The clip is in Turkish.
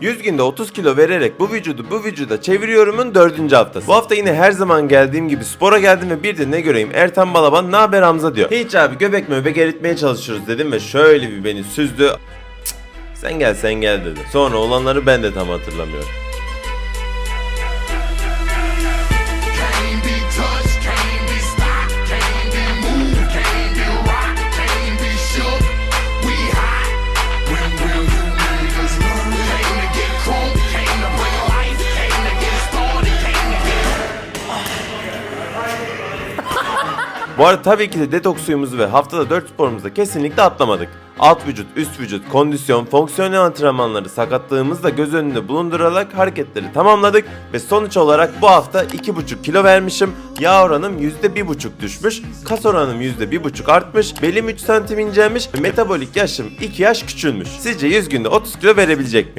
100 günde 30 kilo vererek bu vücudu bu vücuda çeviriyorumun 4. haftası. Bu hafta yine her zaman geldiğim gibi spora geldim ve bir de ne göreyim Ertan Balaban ne haber Hamza diyor. Hiç abi göbek möbek eritmeye çalışıyoruz dedim ve şöyle bir beni süzdü. Cık, Sen gel sen gel dedi. Sonra olanları ben de tam hatırlamıyorum. Bu arada tabii ki de detoks suyumuzu ve haftada 4 sporumuzu kesinlikle atlamadık. Alt vücut, üst vücut, kondisyon, fonksiyonel antrenmanları sakatlığımızı da göz önünde bulundurarak hareketleri tamamladık ve sonuç olarak bu hafta 2,5 kilo vermişim. Yağ oranım %1,5 düşmüş, kas oranım %1,5 artmış, belim 3 santim incelmiş metabolik yaşım 2 yaş küçülmüş. Sizce 100 günde 30 kilo verebilecek miyim?